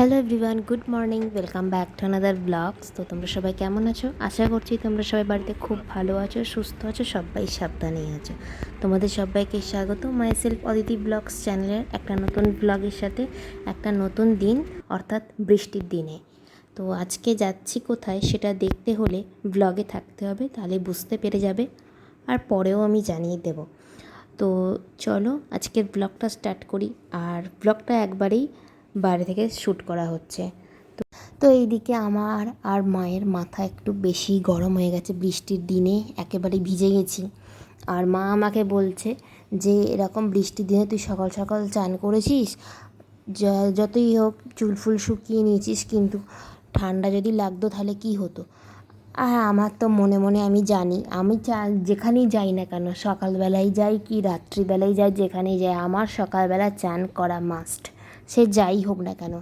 Hello everyone good morning welcome back to another vlogs তো তোমরা সবাই কেমন আছো? আশা করছি তোমরা সবাই বাড়িতে খুব ভালো আছো, সুস্থ আছো, সবাই সাবধানেই আছো। তোমাদের সবাইকে স্বাগত মাই সেলফ অদিতি ব্লগস চ্যানেলের একটা নতুন ব্লগের সাথে একটা নতুন দিন, অর্থাৎ বৃষ্টির দিনে। তো আজকে যাচ্ছি কোথায় সেটা দেখতে হলে ব্লগে থাকতে হবে, তাহলে বুঝতে পেরে যাবে, আর পরেও আমি জানিয়ে দেব। তো চলো আজকের ব্লগটা স্টার্ট করি, আর ব্লগটা একবারেই বাইরে থেকে শ্যুট করা হচ্ছে। তো তো এইদিকে আমার আর মায়ের মাথা একটু বেশি গরম হয়ে গেছে বৃষ্টির দিনে, একেবারে ভিজে গেছি। আর মা আমাকে বলছে যে, এরকম বৃষ্টির দিনে তুই সকাল সকাল চান করেছিস? যতই হোক চুল ফুল শুকিয়ে নিয়েছিস কিন্তু ঠান্ডা যদি লাগতো তাহলে কি হতো? আর আমার তো মনে মনে আমি জানি, আমি যেখানেই যাই না কেন, সকালবেলায় যাই কি, রাত্রিবেলায় যাই, যেখানেই যাই, আমার সকালবেলা চান করা মাস্ট সে যাই হোক না কেন।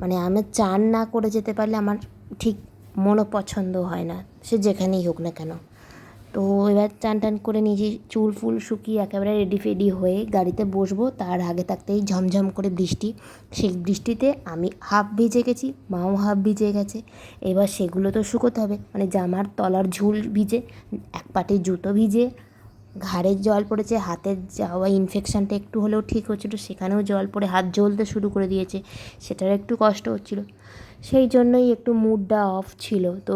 মানে আমি চান না করে যেতে পারলে আমার ঠিক মনও পছন্দ হয় না, সে যেখানেই হোক না কেন। তো এবার চান টান করে নিজে চুল ফুল শুকিয়ে একেবারে রেডি ফেডি হয়ে গাড়িতে বসবো, তার আগে থাকতেই ঝমঝম করে বৃষ্টি। সেই বৃষ্টিতে আমি হাফ ভিজে গেছি, মাও হাফ ভিজে গেছে। এবার সেগুলো তো শুকোতে হবে মানে জামার তলার ঝুল ভিজে, এক পাটি জুতো ভিজে ঘাড়ের জল পড়েছে, হাতের যাওয়া ইনফেকশানটা একটু হলেও ঠিক হচ্ছিল, সেখানেও জল পড়ে, হাত জ্বলতে শুরু করে দিয়েছে, সেটার একটু কষ্ট হচ্ছিল। সেই জন্যই একটু মুডটা অফ ছিল। তো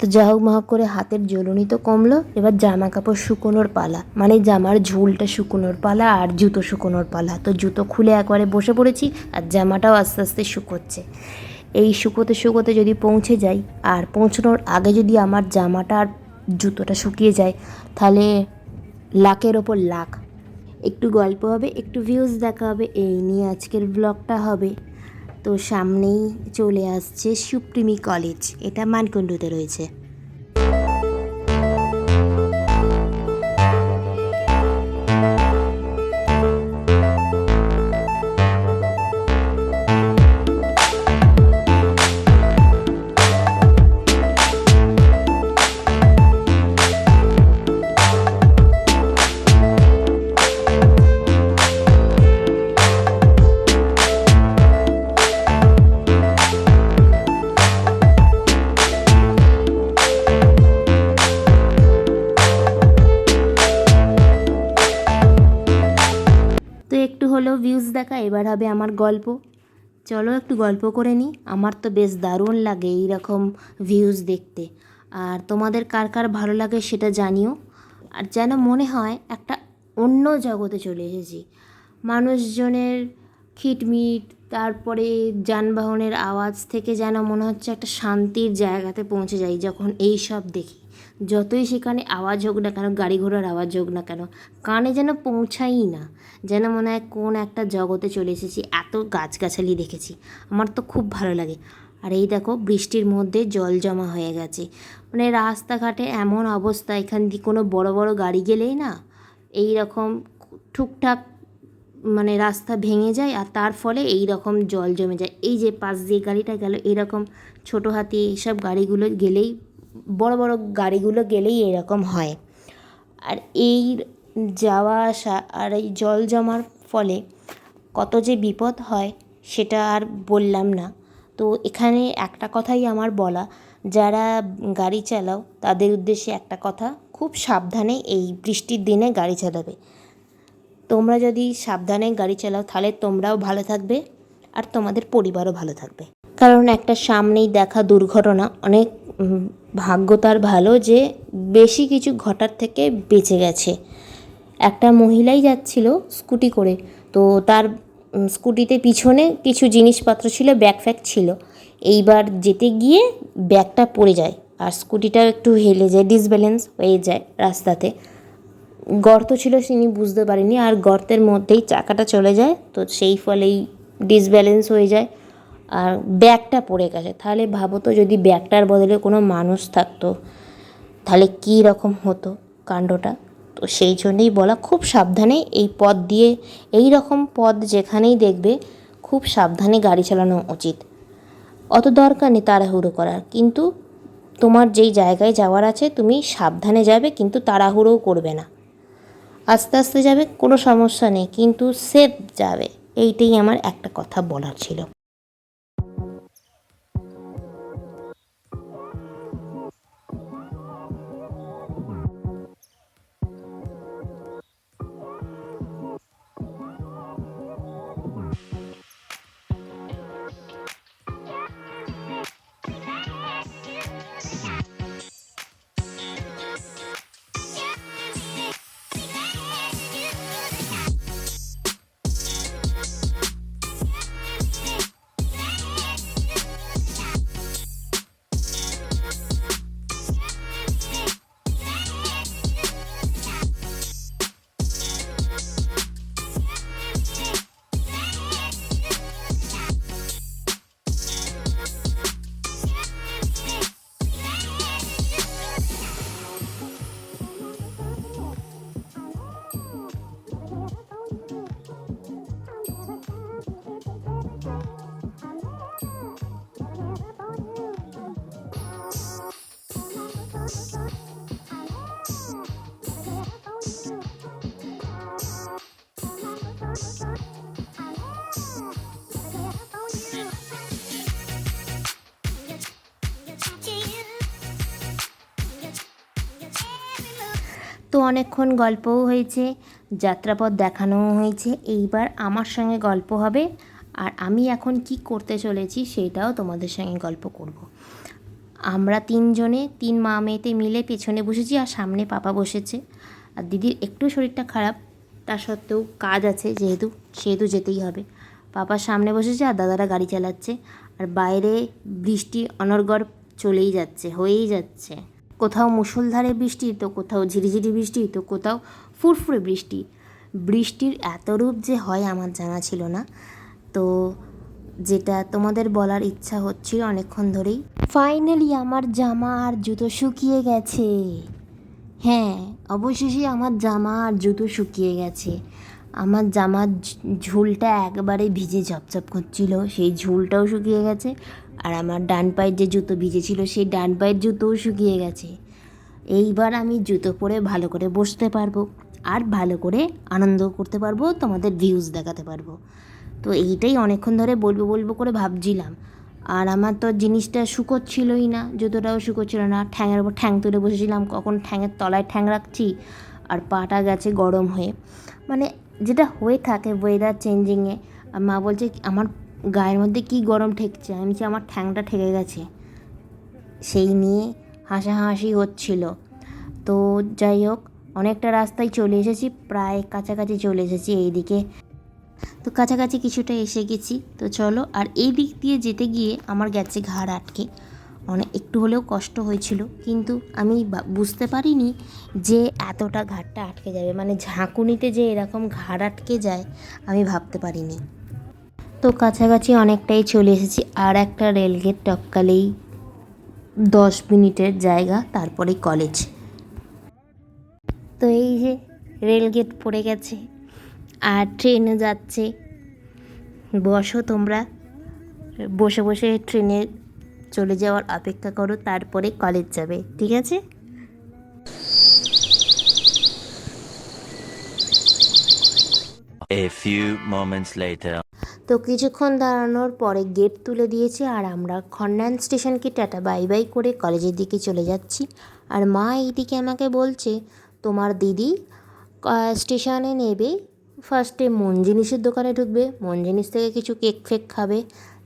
তো যা হোক মা করে হাতের জ্বলুনি তো কমলো, এবার জামা কাপড় শুকোনোর পালা মানে জামার ঝুলটা শুকোনোর পালা আর জুতো শুকোনোর পালা। তো জুতো খুলে একবারে বসে পড়েছি আর জামাটাও আস্তে আস্তে শুকোচ্ছে। এই শুকোতে শুকোতে যদি পৌঁছে যাই, আর পৌঁছানোর আগে যদি আমার জামাটা আর জুতোটা শুকিয়ে যায়, তাহলে লাখের ওপর লাখ। একটু গল্প হবে, একটু ভিউজ দেখা হবে, এই নিয়ে আজকের ব্লগটা হবে। তো সামনেই চলে আসছে সুপ্রিমি কলেজ, এটা মানকুণ্ডুতে রয়েছে। আমার গল্প। চলো একটু গল্প করে নিই আমার তো বেশ দারুণ লাগে এই রকম ভিউজ দেখতে। আর তোমাদের কার কার ভালো লাগে সেটা জানিও। আর যেন মনে হয় একটা অন্য জগতে চলে এসেছি। মানুষজনের খিটমিট, তারপরে যানবাহনের আওয়াজ থেকে যেন মনে হচ্ছে একটা শান্তির জায়গাতে পৌঁছে যাই যখন এই সব দেখি। যতই সেখানে আওয়াজ হোক না কেন, গাড়ি ঘোড়ার আওয়াজ হোক না কেন, কানে যেন পৌঁছাই না। যেন মনে হয় কোন একটা জগতে চলে এসেছি, এত গাছগাছালি দেখেছি। আমার তো খুব ভালো লাগে। আর এই দেখো, বৃষ্টির মধ্যে জল জমা হয়ে গেছে। মানে রাস্তাঘাটে এমন অবস্থা, এখান দিয়ে কোনো বড় বড় গাড়ি গেলেই না এই রকম ঠুকঠাক মানে রাস্তা ভেঙে যায় আর তার ফলে এই রকম জল জমে যায়। এই যে পাশ দিয়ে গাড়িটা গেল, এরকম ছোটো হাতি এইসব গাড়িগুলো গেলেই বড় বড় গাড়িগুলো গেলেই এরকম হয়। আর এই যাওয়া আসা আর এই জল জমার ফলে কত যে বিপদ হয় সেটা আর বললাম না। তো এখানে একটা কথাই আমার বলা, যারা গাড়ি চালাও তাদের উদ্দেশ্যে একটা কথা, খুব সাবধানে এই বৃষ্টির দিনে গাড়ি চালাবে। তোমরা যদি সাবধানে গাড়ি চালাও তাহলে তোমরাও ভালো থাকবে আর তোমাদের পরিবারও ভালো থাকবে। কারণ একটা সামনেই দেখা দুর্ঘটনা, অনেক ভাগ্য তার ভালো যে বেশি কিছু ঘটার থেকে বেঁচে গেছে। একটা মহিলাই যাচ্ছিল স্কুটি করে। তো তার স্কুটিতে পিছনে কিছু জিনিসপত্র ছিল, ব্যাগ ফ্যাগ ছিল। এইবার যেতে গিয়ে ব্যাগটা পড়ে যায় আর স্কুটিটা একটু হেলে যায় ডিসব্যালেন্স হয়ে যায় রাস্তাতে। গর্ত ছিল তিনি বুঝতে পারেনি আর গর্তের মধ্যেই চাকাটা চলে যায়। তো সেই ফলেই ডিসব্যালেন্স হয়ে যায়। আর ব্যাগটা পড়ে গেছে। তাহলে ভাবো তো যদি ব্যাগটার বদলে কোনো মানুষ থাকতো, তাহলে কী রকম হতো কাণ্ডটা? তো সেই জন্যেই বলা খুব সাবধানে এই পথ দিয়ে, এই রকম পথ যেখানেই দেখবে খুব সাবধানে গাড়ি চালানো উচিত। অত দরকার নেই তাড়াহুড়ো করার, কিন্তু তোমার যেই জায়গায় যাওয়ার আছে তুমি সাবধানে যাবে, কিন্তু তাড়াহুড়োও করবে না। আস্তে আস্তে যাবে, কোনো সমস্যা নেই, কিন্তু সেফ যাবে। এইটাই আমার একটা কথা বলার ছিল। অনেকক্ষণ গল্পও হয়েছে, যাত্রাপথ দেখানোও হয়েছে, এইবার আমার সঙ্গে গল্প হবে আর আমি এখন কি করতে চলেছি সেটাও তোমাদের সঙ্গে গল্প করব। আমরা তিনজনে, তিন মা মেয়েতে মিলে পেছনে বসেছি আর সামনে পাপা বসেছে। আর দিদির একটু শরীরটা খারাপ, তা সত্ত্বেও কাজ আছে যেহেতু, সেহেতু যেতেই হবে। পাপার সামনে বসেছে আর দাদারা গাড়ি চালাচ্ছে। আর বাইরে বৃষ্টি অনর্গর চলেই যাচ্ছে, হয়েই যাচ্ছে। কোথাও মুষলধারে বৃষ্টি, তো কোথাও ঝিরিঝিরি বৃষ্টি, তো কোথাও ফুরফুরে বৃষ্টি। বৃষ্টির এত রূপ যে হয় আমার জানা ছিল না। তো যেটা তোমাদের বলার ইচ্ছা হচ্ছিল অনেকক্ষণ ধরেই। ফাইনালি আমার জামা আর জুতো শুকিয়ে গেছে। হ্যাঁ অবশেষে আমার জামা আর জুতো শুকিয়ে গেছে। আমার জামার ঝুলটা একবারে ভিজে ঝপঝপ করছিল, সেই ঝুলটাও শুকিয়ে গেছে। আর আমার ডান পায়ের যে জুতো ভিজেছিল, সেই ডান পায়ের জুতোও শুকিয়ে গেছে। এইবার আমি জুতো পরে ভালো করে বসতে পারব আর ভালো করে আনন্দ করতে পারব, তোমাদের ভিউজ দেখাতে পারব। তো এইটাই অনেকক্ষণ ধরে বলব বলব করে ভাবছিলাম। আর আমার তো জিনিসটা শুকোচ্ছিলই না, জুতোটাও শুকোচ্ছিল না। ঠ্যাঙের ওপর ঠ্যাং তুলে বসেছিলাম, কখন ঠ্যাঙের তলায় ঠ্যাং রাখছি আর পাটা গেছে গরম হয়ে। মানে যেটা হয়ে থাকে ওয়েদার চেঞ্জিংয়ে আর মা বলছে, আমার গায়ের মধ্যে কি গরম ঠেকছে? আমি বলছি আমার ঠ্যাংটা ঠেকে গেছে। সেই নিয়ে হাসাহাসি হচ্ছিল। তো যাই হোক, অনেকটা রাস্তায় চলে এসেছি, প্রায় কাছাকাছি চলে এসেছি এইদিকে। তো কাছাকাছি কিছুটা এসে গেছি। তো চলো, আর এই দিক দিয়ে যেতে গিয়ে আমার গেছে ঘাড় আটকে। অনেক একটু হলেও কষ্ট হয়েছিল। কিন্তু আমি বুঝতে পারিনি যে এতটা ঘাড়টা আটকে যাবে। মানে ঝাঁকুনিতে যে এরকম ঘাড় আটকে যায়, আমি ভাবতে পারিনি। তো কাছাকাছি অনেকটাই চলে এসেছি, আর একটা রেলগেট টপকালেই দশ মিনিটের জায়গা, তারপরে কলেজ তো এই যে রেলগেট পড়ে গেছে, আর ট্রেনে যাচ্ছে। বসো তোমরা, বসে বসে ট্রেনে চলে যাওয়ার অপেক্ষা করো, তারপরে কলেজ যাবে, ঠিক আছে? A few moments later. তো কিছুক্ষণ দাঁড়ানোর পরে গেট তুলে দিয়েছে আর আমরা খন্ডান স্টেশনকে টাটা বাই বাই করে কলেজের দিকে চলে যাচ্ছি। আর মা এইদিকে আমাকে বলছে, তোমার দিদি স্টেশনে নেবে। ফার্স্টে মন জিনিসের দোকানে ঢুকবে। মন জিনিস থেকে কিছু কেক ফেক খাবে।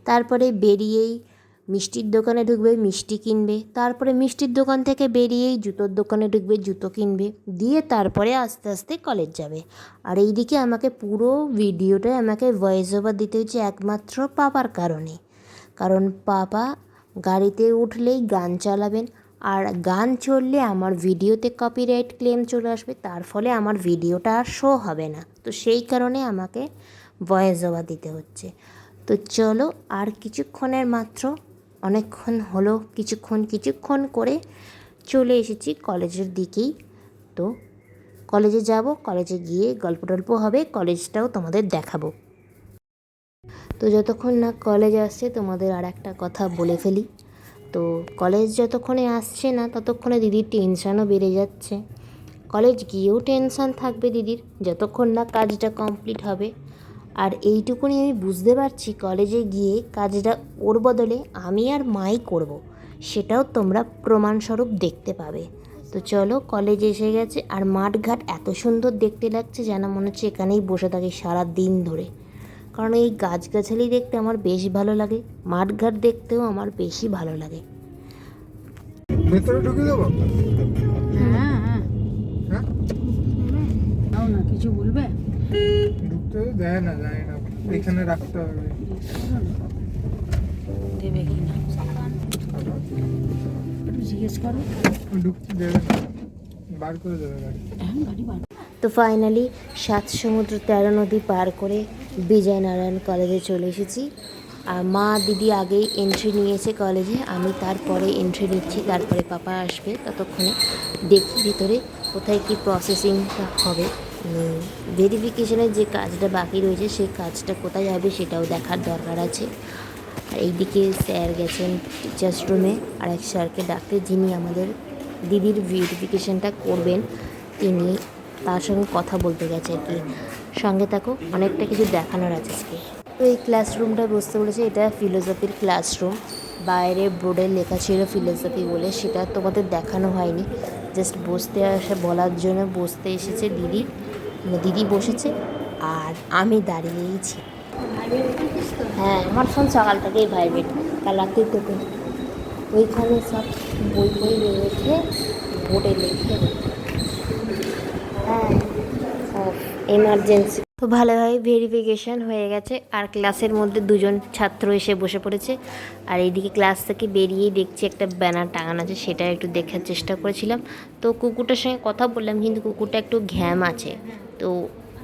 তারপরে বেরিয়েই মিষ্টির দোকানে ঢুকবে, মিষ্টি কিনবে। তারপরে মিষ্টির দোকান থেকে বেরিয়েই জুতোর দোকানে ঢুকবে, জুতো কিনবে। দিয়ে তারপরে আস্তে আস্তে কলেজ যাবে। আর এইদিকে আমাকে পুরো ভিডিওটাই আমাকে ভয়েস ওভার দিতে হচ্ছে একমাত্র পাপার কারণে। কারণ পাপা গাড়িতে উঠলেই গান চালাবেন। আর গান চললে আমার ভিডিওতে কপিরাইট ক্লেম চলে আসবে। তার ফলে আমার ভিডিওটা আর শো হবে না। তো সেই কারণে আমাকে ভয়েস ওভার দিতে হচ্ছে। তো চলো আর কিছুক্ষণের মাত্র অনেকক্ষণ হলো, কিছুক্ষণ কিছুক্ষণ করে চলে এসেছি কলেজের দিকেই। তো কলেজে যাব, কলেজে গিয়ে গল্প টল্প হবে, কলেজটাও তোমাদের দেখাবো। তো যতক্ষণ না কলেজ আসছে, তোমাদের আর একটা কথা বলে ফেলি। তো কলেজ যতক্ষণে আসছে না, ততক্ষণে দিদির টেনশানও বেড়ে যাচ্ছে। কলেজ গিয়েও টেনশান থাকবে দিদির, যতক্ষণ না কাজটা কমপ্লিট হবে। আর এইটুকুনি আমি বুঝতে পারছি কলেজে গিয়ে কাজটা ওর বদলে আমি আর মাই করব। সেটাও তোমরা প্রমাণস্বরূপ দেখতে পাবে। তো চলো কলেজ এসে গেছে আর মাঠঘাট এত সুন্দর দেখতে লাগছে যেন মনে হচ্ছে এখানেই বসে থাকি সারা দিন ধরে। কারণ এই গাছগাছালি দেখতে আমার বেশ ভালো লাগে মাঠঘাট দেখতেও আমার বেশি ভালো লাগে। ভেতরে ঢুকে দেবো? হ্যাঁ হ্যাঁ। হ্যাঁ? না কিছু বলবে? তো দেয় না জানি না। এখানে রাখতে হবে। দেবে কি না? একটু জিজ্ঞেস করো। ঢুকতে দেবে না। বার করে দেবে গাড়ি। গাড়ি বার তো ফাইনালি সাত সমুদ্র তেরো নদী পার করে বিজয়নারায়ণ কলেজে চলে এসেছি। আর মা দিদি আগেই এন্ট্রি নিয়েছে কলেজে আমি তারপরে এন্ট্রি নিচ্ছি তারপরে পাপা আসবে। ততক্ষণে দেখি ভিতরে কোথায় কি প্রসেসিংটা হবে। ভেরিফিকেশনের যে কাজটা বাকি রয়েছে, সেই কাজটা কোথায় হবে সেটাও দেখার দরকার আছে। আর এইদিকে স্যার গেছেন টিচার্স রুমে আর এক স্যারকে ডাকতে যিনি আমাদের দিদির ভেরিফিকেশনটা করবেন, তিনি তার সঙ্গে কথা বলতে গেছে আর কি। সঙ্গে থাকো, অনেকটা কিছু দেখানোর আছে আজকে। তো এই ক্লাসরুমটা বুঝতে বলেছে, এটা ফিলোসফির ক্লাসরুম বাইরে বোর্ডে লেখা ছিল ফিলোসফি বলে, সেটা তোমাদের দেখানো হয়নি। জাস্ট বসতে আসে, বলার জন্য বসতে এসেছে দিদি। মানে দিদি বসেছে আর আমি দাঁড়িয়েইছি। হ্যাঁ আমার ফোন সকাল থেকেই কাল রাত্রি থেকে ওইখানে সব বই বই রেখে বোর্ডে লিখে হ্যাঁ এমার্জেন্সি তো ভালোভাবে ভেরিফিকেশন হয়ে গেছে। আর ক্লাসের মধ্যে দুজন ছাত্র এসে বসে পড়েছে। আর এইদিকে ক্লাস থেকে বেরিয়েই দেখছি একটা ব্যানার টাঙানো আছে, সেটা একটু দেখার চেষ্টা করেছিলাম। তো কুকুরটার সঙ্গে কথা বললাম, কিন্তু কুকুরটা একটু ঘ্যাম আছে। তো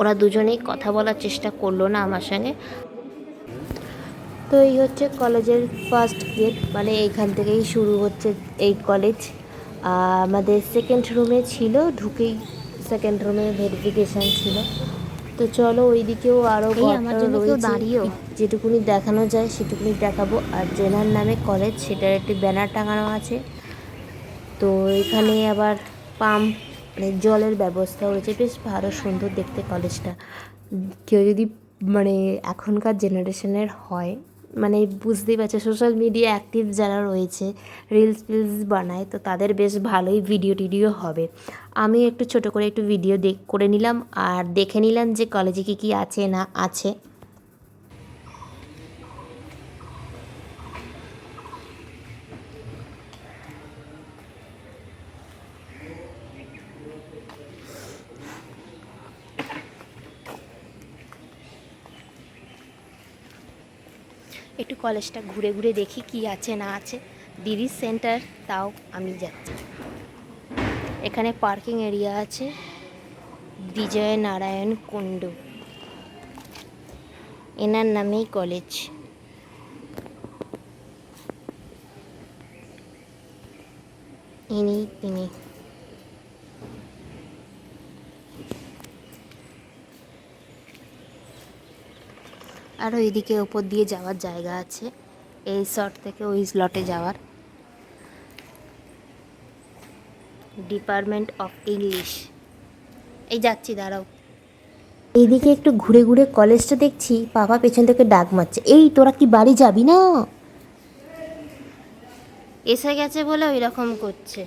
ওরা দুজনেই কথা বলার চেষ্টা করল না আমার সঙ্গে। তো এই হচ্ছে কলেজের ফার্স্ট গেট মানে এইখান থেকেই শুরু হচ্ছে এই কলেজ আমাদের সেকেন্ড রুমে ছিল ঢুকেই সেকেন্ড রুমে ভেরিফিকেশান ছিল। তো চলো ওইদিকেও আরও আমার জন্য দাঁড়িয়েও। যেটুকুনি দেখানো যায় সেটুকুনি দেখাবো। আর জেনার নামে কলেজ সেটার একটি ব্যানার টাঙানো আছে। তো এখানে আবার পাম্প মানে জলের ব্যবস্থা রয়েছে বেশ ভালো, সুন্দর দেখতে কলেজটা। কেউ যদি মানে এখনকার জেনারেশনের হয় মানে বুঝতেই পারছে সোশ্যাল মিডিয়া অ্যাক্টিভ যারা রয়েছে রিলস ফিলস বানায়, তো তাদের বেশ ভালোই ভিডিও টিডিও হবে। আমি একটু ছোট করে একটু ভিডিও দেখ, করে নিলাম, আর দেখে নিলাম যে কলেজে কী কী আছে না আছে। একটু কলেজটা ঘুরে ঘুরে দেখি কি আছে, না আছে। দিদির সেন্টার, তাও আমি যাচ্ছি। এখানে পার্কিং এরিয়া আছে। বিজয় নারায়ণ কুণ্ডু। এনার নামেই কলেজ। ইনি, তিনি। আর ওইদিকে ওপর দিয়ে যাওয়ার জায়গা আছে। এই শট থেকে ওই স্লটে যাওয়ার। ডিপার্টমেন্ট অফ ইংলিশ এই যাচ্ছি, দাঁড়াও। এইদিকে একটু ঘুরে ঘুরে কলেজটা দেখছি, বাবা পেছন থেকে ডাক মারছে। এই, তোরা কি বাড়ি যাবি না? এসে গেছে বলে ওই রকম করছে।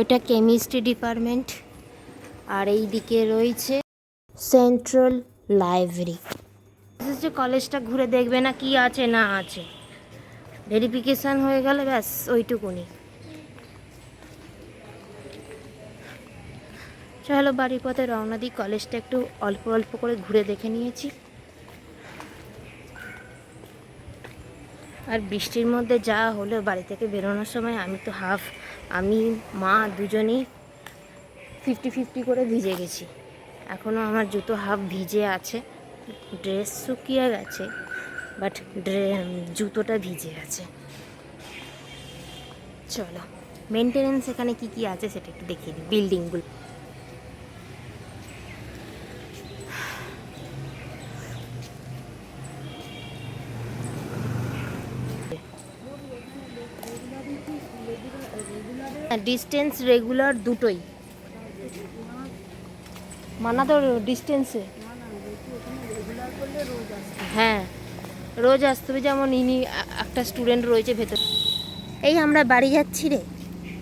ওটা কেমিস্ট্রি ডিপার্টমেন্ট আর এই দিকে রয়েছে সেন্ট্রাল লাইব্রেরি যে কলেজটা ঘুরে দেখবে না কি আছে, না আছে। ভেরিফিকেশান হয়ে গেলে ব্যাস, ওইটুকুনি। চলো বাড়ির পথে রওনা দিই কলেজটা একটু অল্প অল্প করে ঘুরে দেখে নিয়েছি। আর বৃষ্টির মধ্যে যা হলো, বাড়ি থেকে বেরোনোর সময় আমি তো হাফ আমি, মা দুজনেই ফিফটি ফিফটি করে ভিজে গেছি। এখনও আমার জুতো হাফ ভিজে আছে। ড্রেস শুকিয়ে গেছে বাট ড্রে জুতোটা ভিজে আছে। চলো মেনটেনেন্স এখানে কি কি আছে সেটা একটু দেখিয়ে দিই বিল্ডিংগুলো ডিস্টেন্স রেগুলার দুটোই। মানা তো ডিস্টেন্সে হ্যাঁ রোজ আসতে হবে যেমন ইনি একটা স্টুডেন্ট রয়েছে ভেতর। এই আমরা বাড়ি যাচ্ছি রে।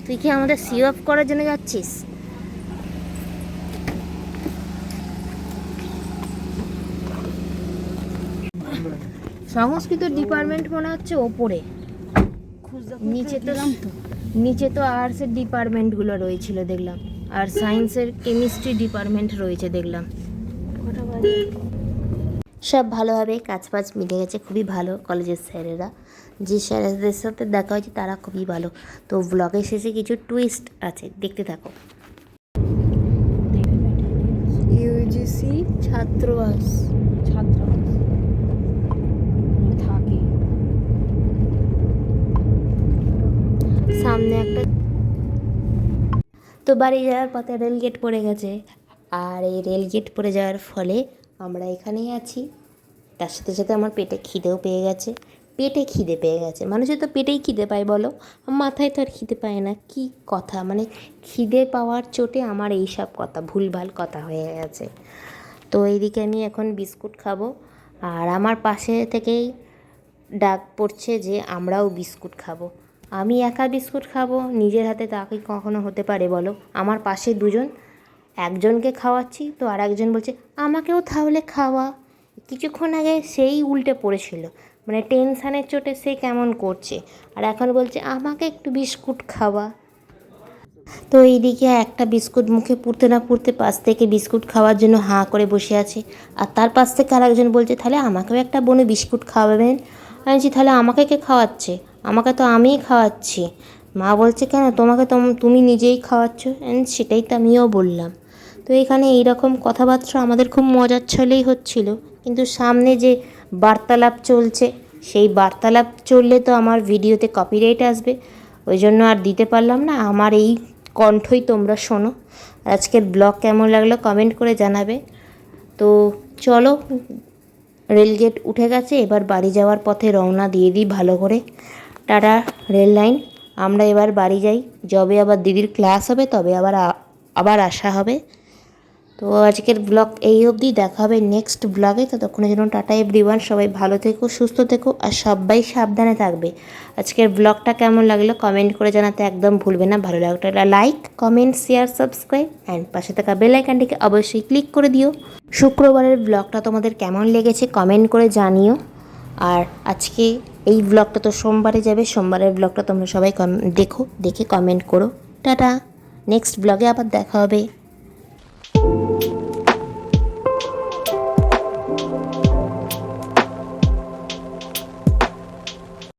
তুই কি আমাদের সি অফ করার জন্য যাচ্ছিস? সংস্কৃত ডিপার্টমেন্ট মনে হচ্ছে ওপরে। নিচে তো নিচে তো আর্টসের ডিপার্টমেন্টগুলো রয়েছিল দেখলাম। আর সায়েন্সের কেমিস্ট্রি ডিপার্টমেন্ট রয়েছে দেখলাম। সব ভালোভাবে কাজ বাজ মিলে গেছে খুবই ভালো কলেজের স্যারেরা। যে স্যারেদের সাথে দেখা হয়েছে তারা খুবই ভালো। তো ব্লগের শেষে কিছু টুইস্ট আছে দেখতে থাকো। ইউজিসি ছাত্রবাস ছাত্র থাকে। সামনে একটা তো বাড়ি যাওয়ার পথে রেলগেট পড়ে গেছে। আর এই রেলগেট পড়ে যাওয়ার ফলে আমরা এখানেই আছি। তার সাথে সাথে আমার পেটে খিদেও পেয়ে গেছে। পেটে খিদে পেয়ে গেছে। মানুষের তো পেটেই খিদে পায়, বলো? মাথায় তো আর খিদে পায় না। কি কথা? মানে খিদে পাওয়ার চোটে আমার এই সব কথা, ভুলভাল কথা হয়ে গেছে। তো এইদিকে আমি এখন বিস্কুট খাব। আর আমার পাশে থেকেই ডাক পড়ছে যে আমরাও বিস্কুট খাব। আমি একা বিস্কুট খাব, নিজের হাতে তা কি কখনো হতে পারে বলো? আমার পাশে দুজন, একজনকে খাওয়াচ্ছি, তো আর একজন বলছে, আমাকেও তাহলে খাওয়া। কিছুক্ষণ আগে সেই উল্টে পড়েছিল। মানে টেনশানের চোটে সে কেমন করছে? আর এখন বলছে, আমাকে একটু বিস্কুট খাওয়া। তো এইদিকে একটা বিস্কুট মুখে পুড়তে না পুড়তে পাশ থেকে বিস্কুট খাওয়ার জন্য হাঁ করে বসে আছে। আর তার পাশ থেকে আরেকজন বলছে, তাহলে আমাকেও একটা বোনে বিস্কুট খাওয়াবেন। আমি বলছি, তাহলে আমাকে কে খাওয়াচ্ছে? আমাকে তো আমিই খাওয়াচ্ছি। মা বলছে, কেন? তোমাকে তো তুমি নিজেই খাওয়াচ্ছ? সেটাই তো আমিও বললাম। তো এখানে এইরকম কথাবার্তা আমাদের খুব মজার ছলেই হচ্ছিল। কিন্তু সামনে যে বার্তালাপ চলছে, সেই বার্তালাপ চললে তো আমার ভিডিওতে কপিরাইট আসবে। ওই জন্য আর দিতে পারলাম না। আমার এই কণ্ঠই তোমরা শোনো। আজকের ব্লগ কেমন লাগল কমেন্ট করে জানাবে। তো চলো রেলগেট উঠে গেছে। এবার বাড়ি যাওয়ার পথে রওনা দিয়ে দিই ভালো করে। Tata, rail line. আমরা এবার বাড়ি যাই। যবে আবার দিদির ক্লাস হবে, তবে আবার আবার আসা হবে। তো আজকের ব্লগ এই অবধি। দেখা হবে নেক্সট ব্লগে। ততক্ষণের জন্য টাটা, এভরিওয়ান। সবাই ভালো থেকো, সুস্থ থেকো, আর সবাই সাবধানে থাকবে। আজকের ব্লগটা কেমন লাগল কমেন্ট করে জানাতে একদম ভুলবে না। ভালো লাগলে like, comment, share, subscribe and পাশে থাকা বেল আইকনটিকে অবশ্যই ক্লিক করে দিও। শুক্রবারের ব্লগটা তোমাদের কেমন লেগেছে কমেন্ট করে জানিও। আর আজকে এই ব্লগটা তো সোমবারে যাবে, সোমবারের ব্লগটা তোমরা সবাই দেখো, দেখে কমেন্ট করো। টাটা! নেক্সট ব্লগে আবার দেখা হবে।